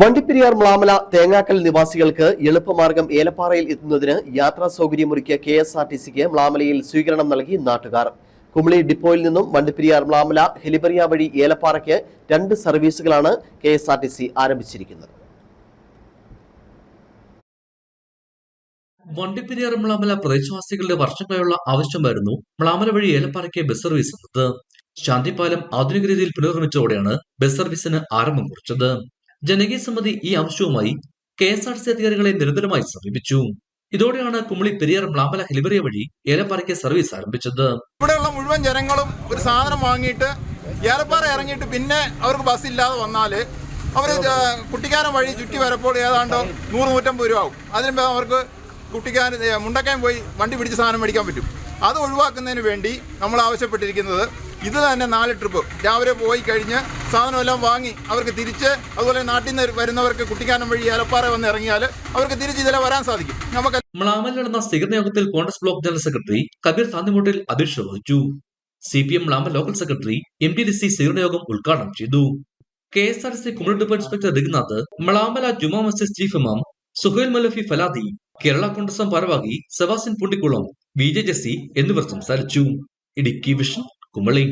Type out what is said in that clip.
വണ്ടിപ്പെരിയാർ മ്ലാമല തേങ്ങാക്കൽ നിവാസികൾക്ക് എളുപ്പമാർഗം ഏലപ്പാറയിൽ എത്തുന്നതിന് യാത്രാ സൗകര്യമൊരുക്കിയ കെ എസ് ആർ ടി സിക്ക് മ്ലാമലയിൽ സ്വീകരണം നൽകി നാട്ടുകാർ. കുമളി ഡിപ്പോയിൽ നിന്നും വണ്ടിപ്പെരിയാർ മ്ലാമല ഹെലിബറിയ വഴി ഏലപ്പാറയ്ക്ക് രണ്ട് സർവീസുകളാണ് K S R T C ആരംഭിച്ചിരിക്കുന്നത്. വണ്ടിപ്പെരിയാർ മ്ലാമല പ്രദേശവാസികളുടെ വർഷങ്ങളായുള്ള ആവശ്യമായിരുന്നു മ്ലാമല വഴി ഏലപ്പാറയ്ക്ക് ബസ് സർവീസ് ശാന്തിപാലം ആധുനിക രീതിയിൽ പുനർനിർമ്മിച്ചതോടെയാണ് ബസ് സർവീസിന് ആരംഭം കുറിച്ചത്. ജനകീയ സമിതി ഈ അംശവുമായി കെ എസ് ആർ സി അധികാരികളെ നിരന്തരമായി സമീപിച്ചു. ഇതോടെയാണ് കുമളി പെരിയാർ മ്ലാമല ഹെലിബറിയ വഴി ഏലപ്പാറയ്ക്ക് സർവീസ് ആരംഭിച്ചത്. ഇവിടെയുള്ള മുഴുവൻ ജനങ്ങളും ഒരു സാധനം വാങ്ങിയിട്ട് ഏലപ്പാറ ഇറങ്ങിയിട്ട് പിന്നെ അവർക്ക് ബസ് ഇല്ലാതെ വന്നാൽ അവർ കുട്ടിക്കാനം വഴി ചുറ്റി വരപ്പോൾ ഏതാണ്ട് നൂറ് നൂറ്റമ്പത് രൂപ ആവും. അതിന് അവർക്ക് കുട്ടിക്കാനം മുണ്ടക്കാൻ പോയി വണ്ടി പിടിച്ച് സാധനം മേടിക്കാൻ പറ്റും. അത് ഒഴിവാക്കുന്നതിന് വേണ്ടി നമ്മൾ ആവശ്യപ്പെട്ടിരിക്കുന്നത് ഇത് തന്നെ നാല് ട്രിപ്പ് രാവിലെ പോയി കഴിഞ്ഞ് സാധനമെല്ലാം വാങ്ങി അവർക്ക് തിരിച്ച് അതുപോലെ നാട്ടിൽ നിന്ന് വരുന്നവർക്ക് കുട്ടിക്കാനം വഴി ഏലപ്പാറ വന്ന് ഇറങ്ങിയാൽ അവർക്ക് തിരിച്ച് ഇതിലെ വരാൻ സാധിക്കും. നമുക്ക് മ്ലാമലിൽ നടന്ന സ്ഥിരത യോഗത്തിൽ Congress block general secretary Kabeer Thannimottil അധ്യക്ഷത വഹിച്ചു. C P M Mlamal local secretary M T D C സ്വീകരണ യോഗം ഉദ്ഘാടനം ചെയ്തു. K S R C community inspector Raghunath Mlamala Juma Masjid chief ഇമാം സുഹൈൽ മലഫി ഫലാദി കേരള കോൺഗ്രസ് ഭാരവാഹി സെബാസ്റ്റ്യൻ പുണ്ടിക്കുളം വി ജെ ജെസ്സി എന്നിവർ സംസാരിച്ചു. ഇടുക്കി വിഷൻ കുമളി